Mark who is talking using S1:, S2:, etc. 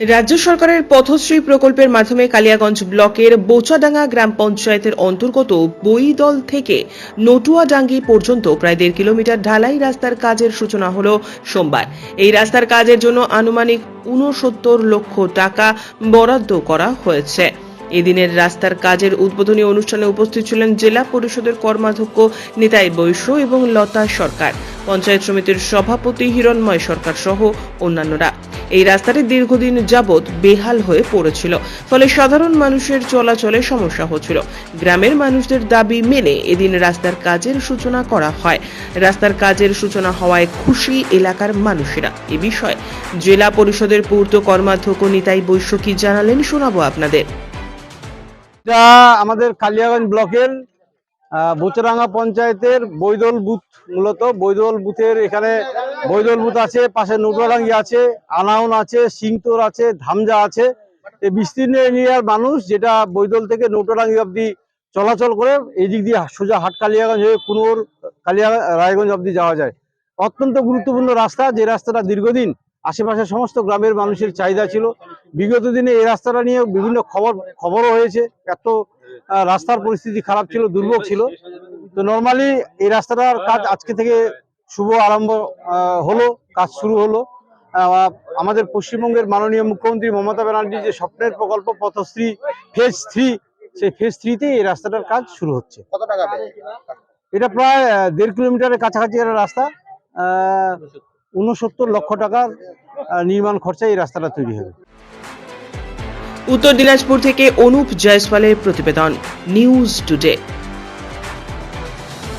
S1: রাজ্য সরকারের পথশ্রী প্রকল্পের মাধ্যমে কালিয়াগঞ্জ ব্লকের বোচাডাঙ্গা গ্রাম পঞ্চায়েতের অন্তর্গত বইদল থেকে নটুয়াডাঙ্গি পর্যন্ত প্রায় দেড় কিলোমিটার ঢালাই রাস্তার কাজের সূচনা হল সোমবার। এই রাস্তার কাজের জন্য আনুমানিক ঊনসত্তর লক্ষ টাকা বরাদ্দ করা হয়েছে। এদিনের রাস্তার কাজের উদ্বোধনী অনুষ্ঠানে উপস্থিত ছিলেন জেলা পরিষদের কর্মাধ্যক্ষ নিতাই বৈশ্য এবং লতা সরকার, পঞ্চায়েত সমিতির সভাপতি হিরণময় সরকার সহ অন্যান্যরা। এই রাস্তাটি দীর্ঘদিন যাবৎ বেহাল হয়ে পড়েছিল, ফলে সাধারণ মানুষের চলাচলে সমস্যা হচ্ছিল। গ্রামের মানুষদের দাবি মেনে এদিন রাস্তার কাজের সূচনা করা হয়। রাস্তার কাজের সূচনা হওয়ায় খুশি এলাকার মানুষেরা। এ বিষয়ে জেলা পরিষদের পূর্ত কর্মাধ্যক্ষ নিতাই বৈশ্য কি জানালেন শোনাবো আপনাদের।
S2: এটা আমাদের কালিয়াগঞ্জ ব্লকের বোচরাঙ্গা পঞ্চায়েতের বৈদল বুথ, মূলত বৈদল বুথের এখানে বৈদল বুথ আছে, পাশে নৌটারাঙ্গি আছে, আনাউন আছে সিংতোর আছে, ধামজা আছে। এই বিস্তীর্ণ এরিয়ার মানুষ যেটা বৈদল থেকে নৌটারাঙ্গি অবধি চলাচল করে এই দিক দিয়ে সোজা হাট কালিয়াগঞ্জ হয়ে কুনোর, কালিয়া, রায়গঞ্জ অবধি যাওয়া যায়। অত্যন্ত গুরুত্বপূর্ণ রাস্তা, যে রাস্তাটা দীর্ঘদিন আশেপাশের সমস্ত গ্রামের মানুষের চাহিদা ছিল। বিগত দিনে এই রাস্তাটা নিয়ে বিভিন্ন খবর খবরও হয়েছে। এত রাস্তার পরিস্থিতি খারাপ ছিল দুর্ভোগ ছিল। তো নর্মালি এই রাস্তাটার কাজ আজকে থেকে শুভ আরম্ভ হলো কাজ শুরু হলো। আমাদের পশ্চিমবঙ্গের মাননীয় মুখ্যমন্ত্রী মমতা ব্যানার্জি যে স্বপ্নের প্রকল্প পথশ্রী ফেজ থ্রি সেই ফেজ থ্রিতে এই রাস্তাটার কাজ শুরু হচ্ছে। এটা প্রায় দেড় কিলোমিটারের কাছাকাছি একটা রাস্তা। আহ, উনসত্তর লক্ষ টাকার নির্মাণ খরচায় এই রাস্তাটা তৈরি হবে।
S1: উত্তর দিনাজপুর থেকে অনুপ জয়সওয়ালের প্রতিবেদন, নিউজ টুডে।